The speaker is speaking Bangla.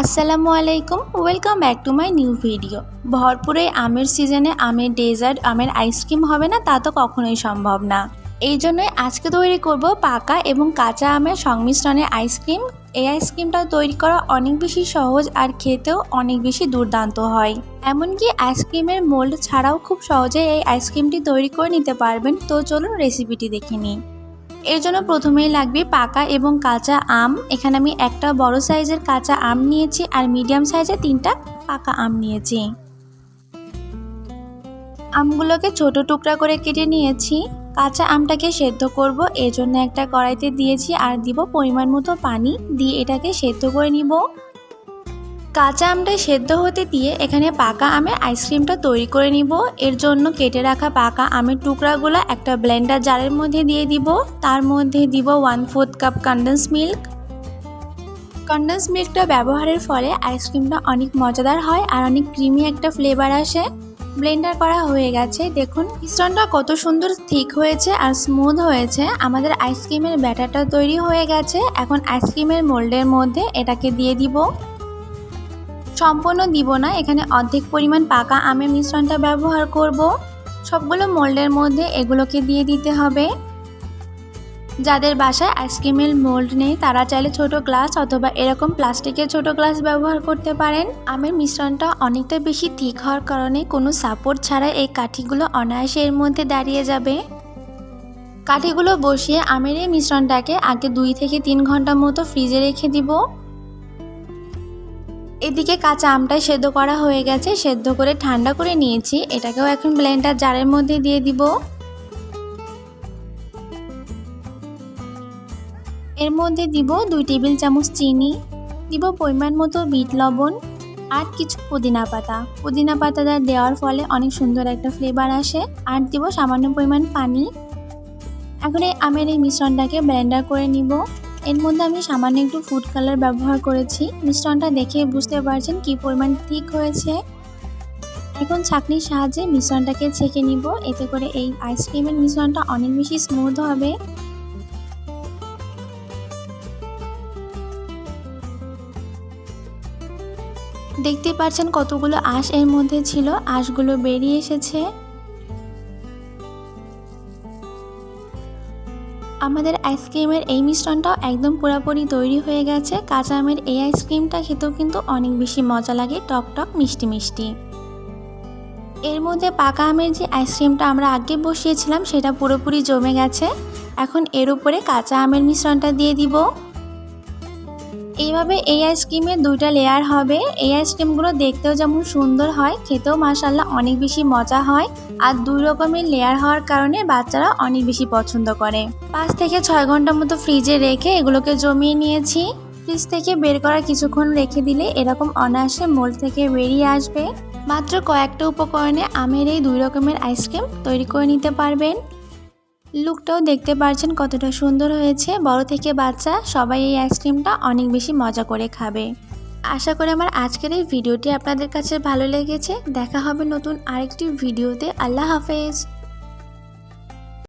আসসালামু আলাইকুম welcome back to my new video ভরপুরে আমের সিজনে আমের ডেজার্ট আমের আইসক্রিম হবে না, তা তো কখনোই সম্ভব না। এই জন্যই আজকে তৈরি করব পাকা এবং কাঁচা আমের সংমিশ্রণে আইসক্রিম এই আইসক্রিমটা তৈরি করা অনেক বেশি সহজ আর খেতেও অনেক বেশি দুর্দান্ত হয়। এমনকি আইসক্রিমের মোল্ড ছাড়াও খুব সহজে এই আইসক্রিমটি তৈরি করে নিতে পারবেন। তো চলুন রেসিপিটি দেখে নিই। এর জন্য প্রথমেই লাগবে পাকা এবং কাঁচা আম। এখানে আমি একটা বড় সাইজের কাঁচা আম নিয়েছি আর মিডিয়াম সাইজের তিনটা পাকা আম নিয়েছি। আমগুলোকে ছোট টুকরা করে কেটে নিয়েছি। কাঁচা আমটাকে সেদ্ধ করব, এর জন্য একটা কড়াইতে দিয়েছি আর দিব পরিমাণ মতো পানি। দিয়ে এটাকে সেদ্ধ করে নিব। কাঁচা আমটা সেদ্ধ হতে দিয়ে এখানে পাকা আমের আইসক্রিমটা তৈরি করে নিব। এর জন্য কেটে রাখা পাকা আমের টুকরাগুলো একটা ব্লেন্ডার জারের মধ্যে দিয়ে দিব। তার মধ্যে দিব one fourth cup condense milk condense মিল্কটা ব্যবহারের ফলে আইসক্রিমটা অনেক মজাদার হয় আর অনেক ক্রিমি একটা ফ্লেভার আসে। ব্লেন্ডার করা হয়ে গেছে। দেখুন মিশ্রণটা কত সুন্দর থিক হয়েছে আর স্মুথ হয়েছে। আমাদের আইসক্রিমের ব্যাটারটা তৈরি হয়ে গেছে। এখন আইসক্রিমের মোল্ডের মধ্যে এটাকে দিয়ে দিব। সম্পূর্ণ দিব না, এখানে অর্ধেক পরিমাণ পাকা আমের মিশ্রণটা ব্যবহার করব। সবগুলো মোল্ডের মধ্যে এগুলোকে দিয়ে দিতে হবে। যাদের বাসায় আইসক্রিমের মোল্ড নেই, তারা চাইলে ছোট গ্লাস অথবা এরকম প্লাস্টিকের ছোট গ্লাস ব্যবহার করতে পারেন। আমের মিশ্রণটা অনেকটা বেশি ঠিক হওয়ার কারণে কোনো সাপোর্ট ছাড়া এই কাঠিগুলো অনায়াসে এর মধ্যে দাঁড়িয়ে যাবে। কাঠিগুলো বসিয়ে আমের এই মিশ্রণটাকে আগে দুই থেকে তিন ঘণ্টা মতো ফ্রিজে রেখে দিব। এদিকে কাঁচা আমটাই সেদ্ধ করা হয়ে গেছে, সেদ্ধ করে ঠান্ডা করে নিয়েছি। এটাকেও এখন ব্লেন্ডার জারের মধ্যে দিয়ে দিব। এর মধ্যে দিব দুই টেবিল চামচ চিনি, দিব পরিমাণ মতো বিট লবণ আর কিছু পুদিনা পাতা। পুদিনা পাতাটা দেওয়ার ফলে অনেক সুন্দর একটা ফ্লেভার আসে। আর দিব সামান্য পরিমাণ পানি। এখন এই আমের এই মিশ্রণটাকে ব্লেন্ডার করে নিব। এর মধ্যে আমি সামান্য একটু ফুড কালার ব্যবহার করেছি। মিশ্রণটা দেখে বুঝতে পারছেন কি পরিমাণ ঠিক হয়েছে। এখন ছাঁকনির সাহায্যে মিশ্রণটাকে ছেঁকে নিব। এতে করে এই আইসক্রিমের মিশ্রণটা অনেক বেশি স্মুথ হবে। দেখতে পাচ্ছেন কতগুলো আঁশ এর মধ্যে ছিল। আঁশগুলো বেরিয়ে এসেছে। আমাদের আইসক্রিমের এই মিশ্রণটাও একদম পুরোপুরি তৈরি হয়ে গেছে। কাঁচা আমের এই আইসক্রিমটা খেতেও কিন্তু অনেক বেশি মজা লাগে, টক টক, মিষ্টি মিষ্টি। এর মধ্যে পাকা আমের যে আইসক্রিমটা আমরা আগে বসিয়েছিলাম, সেটা পুরোপুরি জমে গেছে। এখন এর উপরে কাঁচা আমের মিশ্রণটা দিয়ে দিব। এইভাবে এই আইসক্রিমের দুইটা লেয়ার হবে। এই আইসক্রিমগুলো দেখতেও যেমন সুন্দর হয়, খেতেও মাসাল্লাহ অনেক বেশি মজা হয় আর দুই রকমের লেয়ার হওয়ার কারণে বাচ্চারা অনেক বেশি পছন্দ করে। পাঁচ থেকে ছয় ঘণ্টা মতো ফ্রিজে রেখে এগুলোকে জমিয়ে নিয়েছি। ফ্রিজ থেকে বের করা কিছুক্ষণ রেখে দিলে এরকম অনায়াসে মোল থেকে বেরিয়ে আসবে। মাত্র কয়েকটা উপকরণে আমের এই দুই রকমের আইসক্রিম তৈরি করে নিতে পারবেন। লুকটাও দেখতে পারছেন কতটা সুন্দর হয়েছে। বড় থেকে বাচ্চা, সবাই এই আইসক্রিমটা অনেক বেশি মজা করে খাবে। আশা করি আমার আজকের এই ভিডিওটি আপনাদের কাছে ভালো লেগেছে। দেখা হবে নতুন আরেকটি ভিডিওতে। আল্লাহ হাফেজ।